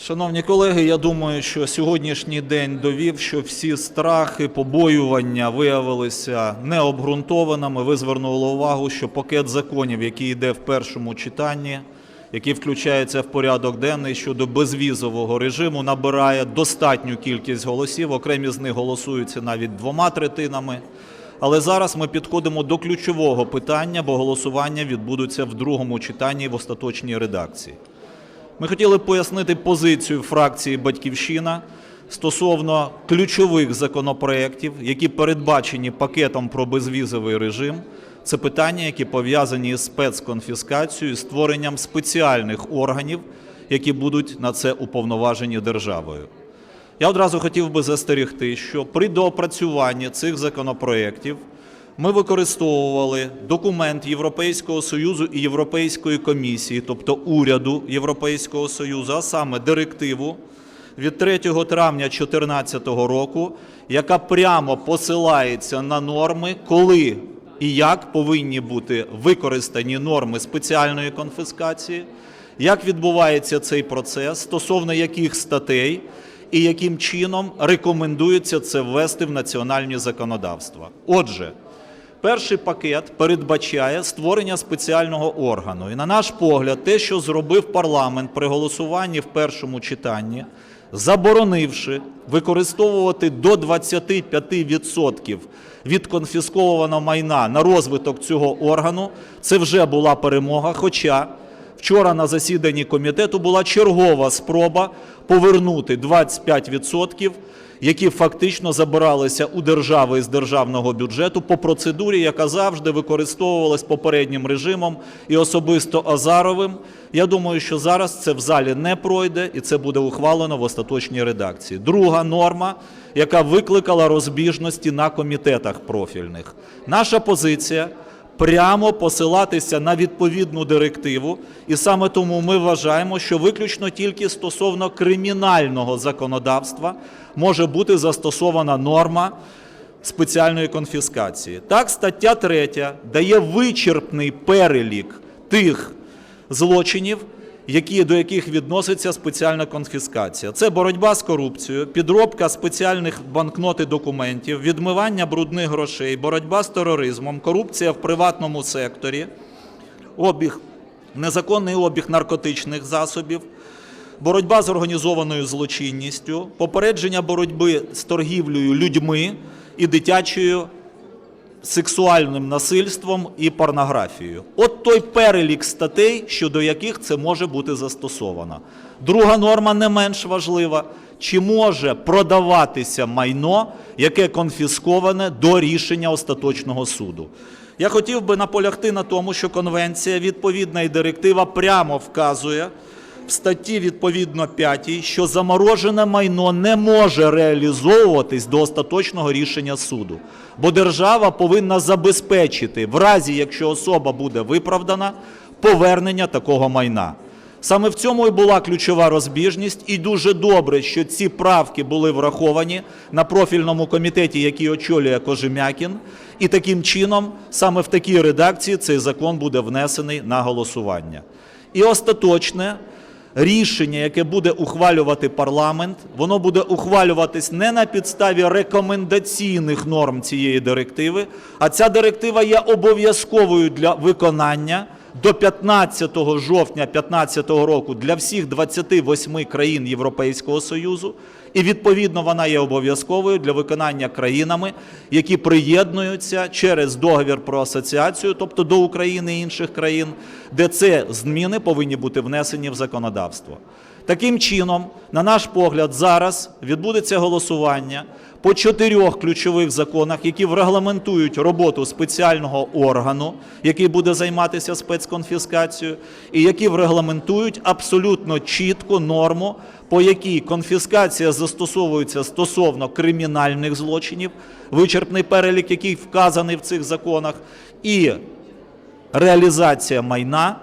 Шановні колеги, я думаю, що сьогоднішній день довів, що всі страхи, побоювання виявилися необґрунтованими. Ви звернули увагу, що пакет законів, який йде в першому читанні, який включається в порядок денний щодо безвізового режиму, набирає достатню кількість голосів. Окремі з них голосуються навіть двома третинами. Але зараз ми підходимо до ключового питання, бо голосування відбудуться в другому читанні в остаточній редакції. Ми хотіли пояснити позицію фракції Батьківщина стосовно ключових законопроєктів, які передбачені пакетом про безвізовий режим. Це питання, які пов'язані з спецконфіскацією, створенням спеціальних органів, які будуть на це уповноважені державою. Я одразу хотів би застерігти, що при доопрацюванні цих законопроєктів ми використовували документ Європейського Союзу і Європейської комісії, тобто уряду Європейського Союзу, а саме директиву від 3 травня 2014 року, яка прямо посилається на норми, коли і як повинні бути використані норми спеціальної конфіскації, як відбувається цей процес, стосовно яких статей і яким чином рекомендується це ввести в національні законодавства. Отже, Перший пакет передбачає створення спеціального органу. І на наш погляд, те, що зробив парламент при голосуванні в першому читанні, заборонивши використовувати до 25% від конфіскованого майна на розвиток цього органу, це вже була перемога. Хоча вчора на засіданні комітету була чергова спроба повернути 25%, які фактично забиралися у держави з державного бюджету по процедурі, яка завжди використовувалась попереднім режимом і особисто Азаровим. Я думаю, що зараз це в залі не пройде і це буде ухвалено в остаточній редакції. Друга норма, яка викликала розбіжності на комітетах профільних. Наша позиція прямо посилатися на відповідну директиву, і саме тому ми вважаємо, що виключно тільки стосовно кримінального законодавства може бути застосована норма спеціальної конфіскації. Так, стаття 3 дає вичерпний перелік тих злочинів, які, до яких відноситься спеціальна конфіскація. Це боротьба з корупцією, підробка спеціальних банкнот і документів, відмивання брудних грошей, боротьба з тероризмом, корупція в приватному секторі, обіг, незаконний обіг наркотичних засобів, боротьба з організованою злочинністю, попередження боротьби з торгівлею людьми і дитячою сексуальним насильством і порнографією. От той перелік статей, щодо яких це може бути застосовано. Друга норма не менш важлива. Чи може продаватися майно, яке конфісковане до рішення остаточного суду? Я хотів би наполягти на тому, що конвенція відповідна і директива прямо вказує статті відповідно 5, що заморожене майно не може реалізовуватись до остаточного рішення суду, бо держава повинна забезпечити, в разі якщо особа буде виправдана, повернення такого майна. Саме в цьому і була ключова розбіжність, і дуже добре, що ці правки були враховані на профільному комітеті, який очолює Кожем'якін, і таким чином, саме в такій редакції, цей закон буде внесений на голосування. І остаточне рішення, яке буде ухвалювати парламент, воно буде ухвалюватись не на підставі рекомендаційних норм цієї директиви, а ця директива є обов'язковою для виконання до 15 жовтня 2015 року для всіх 28 країн Європейського Союзу, і відповідно вона є обов'язковою для виконання країнами, які приєднуються через договір про асоціацію, тобто до України і інших країн, де це зміни повинні бути внесені в законодавство. Таким чином, на наш погляд, зараз відбудеться голосування по чотирьох ключових законах, які регламентують роботу спеціального органу, який буде займатися спецконфіскацією, і які регламентують абсолютно чітку норму, по якій конфіскація застосовується стосовно кримінальних злочинів, вичерпний перелік, який вказаний в цих законах, і реалізація майна,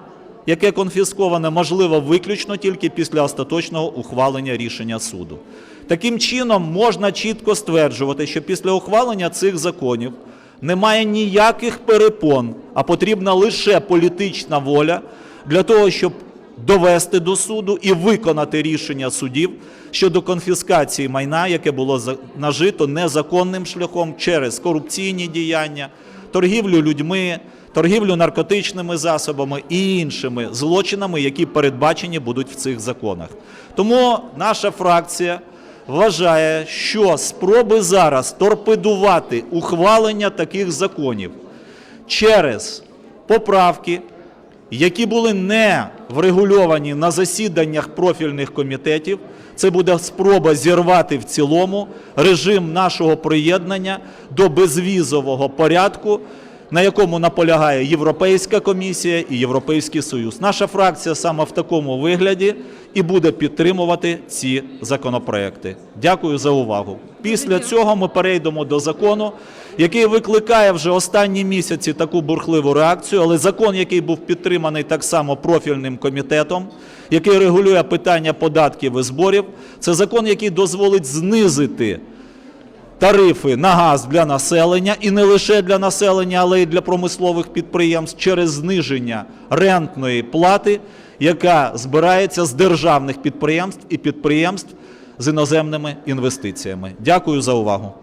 яке конфісковане, можливо виключно тільки після остаточного ухвалення рішення суду. Таким чином, можна чітко стверджувати, що після ухвалення цих законів немає ніяких перепон, а потрібна лише політична воля для того, щоб довести до суду і виконати рішення судів щодо конфіскації майна, яке було нажито незаконним шляхом через корупційні діяння, торгівлю людьми, торгівлю наркотичними засобами і іншими злочинами, які передбачені будуть в цих законах. Тому наша фракція вважає, що спроби зараз торпедувати ухвалення таких законів через поправки, які були не врегульовані на засіданнях профільних комітетів. Це буде спроба зірвати в цілому режим нашого приєднання до безвізового порядку, на якому наполягає Європейська комісія і Європейський Союз. Наша фракція саме в такому вигляді і буде підтримувати ці законопроекти. Дякую за увагу. Після цього ми перейдемо до закону, який викликає вже останні місяці таку бурхливу реакцію, але закон, який був підтриманий так само профільним комітетом, який регулює питання податків і зборів, це закон, який дозволить знизити тарифи на газ для населення і не лише для населення, але й для промислових підприємств через зниження рентної плати, яка збирається з державних підприємств і підприємств з іноземними інвестиціями. Дякую за увагу.